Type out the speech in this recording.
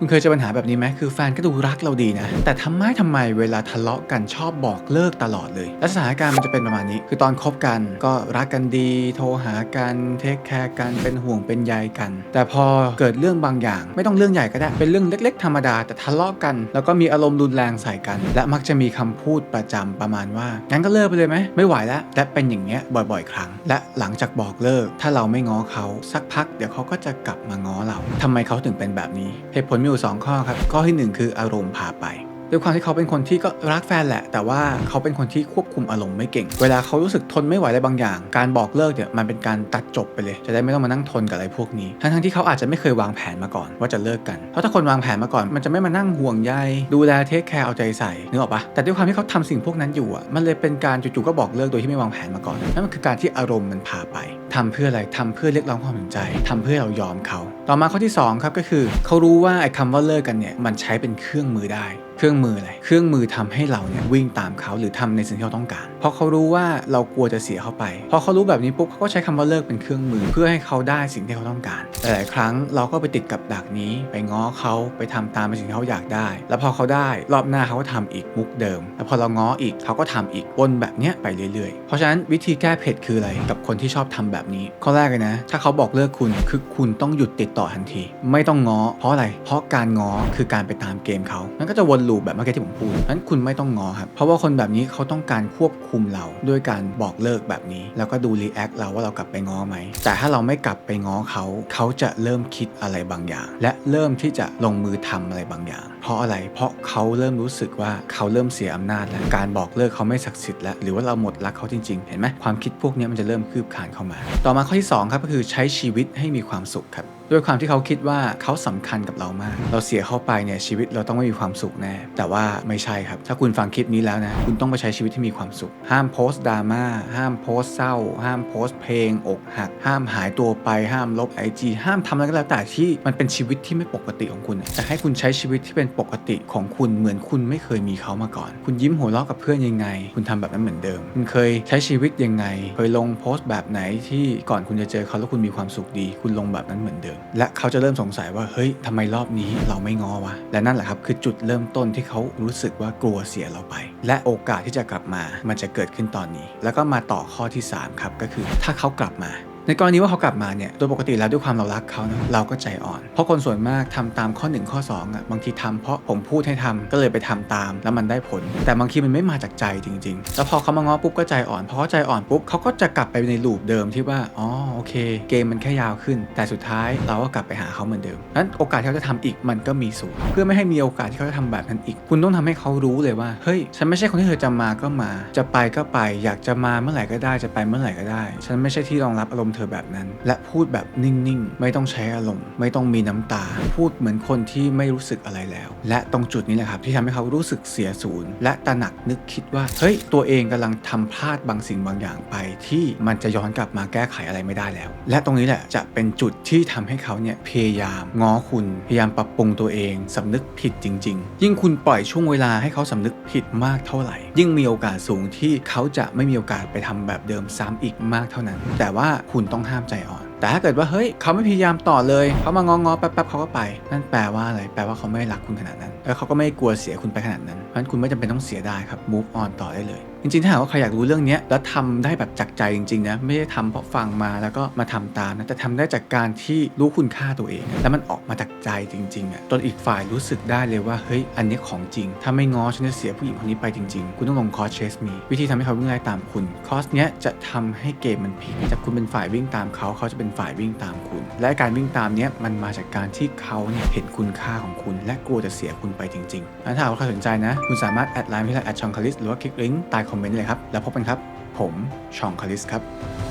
คุณเคยเจอปัญหาแบบนี้ไหมคือแฟนก็ดูรักเราดีนะ แต่ทำไมทำไมเวลาทะเลาะกันชอบบอกเลิกตลอดเลยและสถานการณ์มันจะเป็นประมาณนี้ คือตอนคบกันก็รักกันดี โทรหากันเทคแคร์กันเป็นห่วงเป็นใยกัน แต่พอเกิดเรื่องบางอย่าง ไม่ต้องเรื่องใหญ่ก็ได้ เป็นเรื่องเล็ก ๆ ธรรมดาแต่ทะเลาะกัน แล้วก็มีอารมณ์รุนแรงใส่กัน และมักจะมีคำพูดประจำประมาณว่างั้นก็เลิกไปเลยไหมไม่ไหวแล้วและเป็นอย่างเงี้ยบ่อย ๆ ครั้ง และหลังจากบอกเลิก ถ้าเราไม่ง้อเขาสักพัก เดี๋ยวเขาก็จะกลับมาง้อเราทำไมเขาถึงเป็นแบบนี้เหตุผลอยู่สองข้อครับ ข้อที่หนึ่งคืออารมณ์พาไป ด้วยความที่เขาเป็นคนที่ก็รักแฟนแหละ แต่ว่าเขาเป็นคนที่ควบคุมอารมณ์ไม่เก่ง เวลาเขารู้สึกทนไม่ไหวอะไรบางอย่าง การบอกเลิกเนี่ยมันเป็นการตัดจบไปเลย จะได้ไม่ต้องมานั่งทนกับอะไรพวกนี้ ทั้งๆที่เขาอาจจะไม่เคยวางแผนมาก่อนว่าจะเลิกกัน เพราะถ้าคนวางแผนมาก่อนมันจะไม่มานั่งห่วงใยดูแลเทคแคร์เอาใจใส่นึกออกปะแต่ด้วยความที่เขาทำสิ่งพวกนั้นอยู่อะมันเลยเป็นการจู่ๆก็บอกเลิกโดยที่ไม่วางแผนมาก่อนนั่นมันคือการที่อารมณ์มันพาไปทำเพื่ออะไรทำเพื่อเรียกร้องความสนใจทำเพื่อเรายอมเขา ต่อมาข้อที่สองครับก็คือ เขารู้ว่าไอ้คำว่าเลิกกันเนี่ยมันใช้เป็นเครื่องมือได้ เครื่องมืออะไรเครื่องมือทำให้เราเนี่ยวิ่งตามเขาหรือทำในสิ่งที่เราต้องการ เพราะเขารู้ว่าเรากลัวจะเสียเขาไป พอเขารู้แบบนี้ปุ๊บเขาก็ใช้คำว่าเลิกเป็นเครื่องมือ เพื่อให้เขาได้สิ่งที่เขาต้องการ หลายครั้งเราก็ไปติดกับดักนี้ ไปง้อเขาไปทำตามในสิ่งที่เขาอยากได้ แล้วพอเขาได้รอบหน้าเขาก็ทำอีกมุกเดิม แล้วพอเราง้ออีกเขาก็ทำอีกวนแบบเนี้ยไปเรื่อยๆ เพราะฉะนั้นวิธีแก้เผ็ดคืออะไรกับคนที่ชอบทำแบบนี้ข้อแรกเลยนะ ถ้าเขาบอกเลิกคุณคือคุณต้องหยุดติดต่อทันที ไม่ต้องง้อเพราะอะไร เพราะการง้อคือการไปตามเกมเขามันก็จะวนลูปแบบเมื่อกี้ที่ผมพูดนั้นคุณไม่ต้องงอครับเพราะว่าคนแบบนี้เขาต้องการควบคุมเราด้วยการบอกเลิกแบบนี้ แล้วก็ดูรีแอคเราว่าเรากลับไปง้อไหมแต่ถ้าเราไม่กลับไปง้อเขาเขาจะเริ่มคิดอะไรบางอย่าง และเริ่มที่จะลงมือทำอะไรบางอย่างเพราะอะไร เพราะเขาเริ่มรู้สึกว่าเขาเริ่มเสียอำนาจแล้ว การบอกเลิกเขาไม่ศักดิ์สิทธิ์แล้ว หรือว่าเราหมดรักเขาจริง ๆ เห็นไหมความคิดพวกนี้มันจะเริ่มคืบคานเข้ามา ต่อมาข้อที่สองครับก็คือใช้ชีวิตให้มีความสุขครับด้วยความที่เขาคิดว่าเขาสำคัญกับเรามาก เราเสียเข้าไปเนี่ยชีวิตเราต้องไม่มีความสุขแน่ แต่ว่าไม่ใช่ครับ ถ้าคุณฟังคลิปนี้แล้วนะ คุณต้องไปใช้ชีวิตที่มีความสุข ห้ามโพสต์ดราม่า ห้ามโพสต์เศร้า ห้ามโพสต์เพลง อกหัก ห้ามหายตัวไป ห้ามลบไอจีห้ามทำอะไรก็แล้วแต่ที่มันเป็นชีวิตที่ไม่ปกติของคุณ จะให้คุณใช้ชีวิตที่เป็นปกติของคุณเหมือนคุณไม่เคยมีเขามาก่อน คุณยิ้มหัวเราะกับเพื่อนยังไง คุณทำแบบนั้นเหมือนเดิม คุณเคยใช้ชีวิตยังไง เคยลงโพสต์แบบไหนที่ก่อนคุณจะเจอเขาแล้วคุณมีความสุขดี คุณลงแบบนั้นเหมือนเดิม และเขาจะเริ่มสงสัยว่าเฮ้ยทำไมรอบนี้เราไม่งอวะและนั่นแหละครับคือจุดเริ่มต้นที่เขารู้สึกว่ากลัวเสียเราไป และโอกาสที่จะกลับมามันจะเกิดขึ้นตอนนี้ แล้วก็มาต่อข้อที่สามครับก็คือถ้าเขากลับมา ในกรณีว่าเขากลับมาเนี่ยโดยปกติแล้วด้วยความเรารักเขานะเราก็ใจอ่อน เพราะคนส่วนมากทำตามข้อ 1 ข้อ 2อะบางทีทำเพราะผมพูดให้ทำก็เลยไปทำตาม แล้วมันได้ผล แต่บางทีมันไม่มาจากใจจริง ๆ แล้วพอเขามาง้อปุ๊บก็ใจอ่อนพอเขาใจอ่อนปุ๊บเขาก็จะกลับไปในลูปเดิมที่ว่าอ๋อโอเค เกมมันแค่ยาวขึ้น แต่สุดท้ายเราก็กลับไปหาเขาเหมือนเดิมนั้นโอกาสที่เขาจะทำอีกมันก็มีสูงเพื่อไม่ให้มีโอกาสที่เขาจะทำแบบนั้นอีก คุณต้องทำให้เขารู้เลยว่าเฮ้ยฉันไม่ใช่คนที่เธอจะมาก็มา จะไปก็ไป อยากจะมาเมื่อไหร่ก็ได้จะไปเมื่อไหร่ก็ได้ ฉันไม่ใช่ที่รองรับอารมณ์เธอแบบนั้น และพูดแบบนิ่งๆ ไม่ต้องใช้อารมณ์ ไม่ต้องมีน้ำตา พูดเหมือนคนที่ไม่รู้สึกอะไรแล้ว และตรงจุดนี้แหละครับที่ทำให้เขารู้สึกเสียศูนย์ และตระหนักนึกคิดว่า เฮ้ย ตัวเองกำลังทำพลาดบางสิ่งบางอย่างไป ที่มันจะย้อนกลับมาแก้ไขอะไรไม่ได้แล้ว และตรงนี้แหละจะเป็นจุดที่ทำให้เขาเนี่ยพยายามง้อคุณ พยายามปรับปรุงตัวเองสำนึกผิดจริง ๆ ยิ่งคุณปล่อยช่วงเวลาให้เขาสำนึกผิดมากเท่าไหร่ ยิ่งมีโอกาสสูงที่เขาจะไม่มีโอกาสไปทำแบบเดิมซ้ำอีกมากเท่านั้น แต่ว่าคุณต้องห้ามใจอ่อน แต่ถ้าเกิดว่าเฮ้ยเขาไม่พยายามต่อเลยเขามางองอๆแป๊บๆเขาก็ไป นั่นแปลว่าอะไรแปลว่าเขาไม่รักคุณขนาดนั้นแล้วเขาก็ไม่กลัวเสียคุณไปขนาดนั้นเพราะฉะนั้นคุณไม่จำเป็นต้องเสียได้ครับ move on ต่อได้เลยจริงๆ ถ้าหากว่าใครอยากรู้เรื่องนี้แล้วทำได้แบบจากใจจริงๆนะไม่ได้ทำเพราะฟังมาแล้วก็มาทำตามนะแต่ทำได้จากการที่รู้คุณค่าตัวเอง แล้วมันออกมาจากใจจริงๆอะจนอีกฝ่ายรู้สึกได้เลยว่าเฮ้ยอันนี้ของจริง ถ้าไม่ง้อฉันจะเสียผู้หญิงคนนี้ไปจริงๆ คุณต้องลงคอร์สเชสมีวิธีทำให้เขาวิ่งไล่ตามคุณคอร์สเนี้ยจะทำให้เกมมันพลิกจากคุณเป็นฝ่ายวิ่งตามเขาเขาจะเป็นฝ่ายวิ่งตามคุณ และการวิ่งตามเนี้ยมันมาจากการที่เขาเนี่ยเห็นคุณค่าของคุณ และกลัวจะเสียคุณไปจริงๆแล้วถ้าหากว่าใครสนใจนะ คุณสามารถแอดไลน์ที่ไลน์แอดชองคาริสหรือว่าคลิกลิงก์ใต้คอมเมนต์เลยครับ แล้วพบกันครับ ผมชองคาริสครับ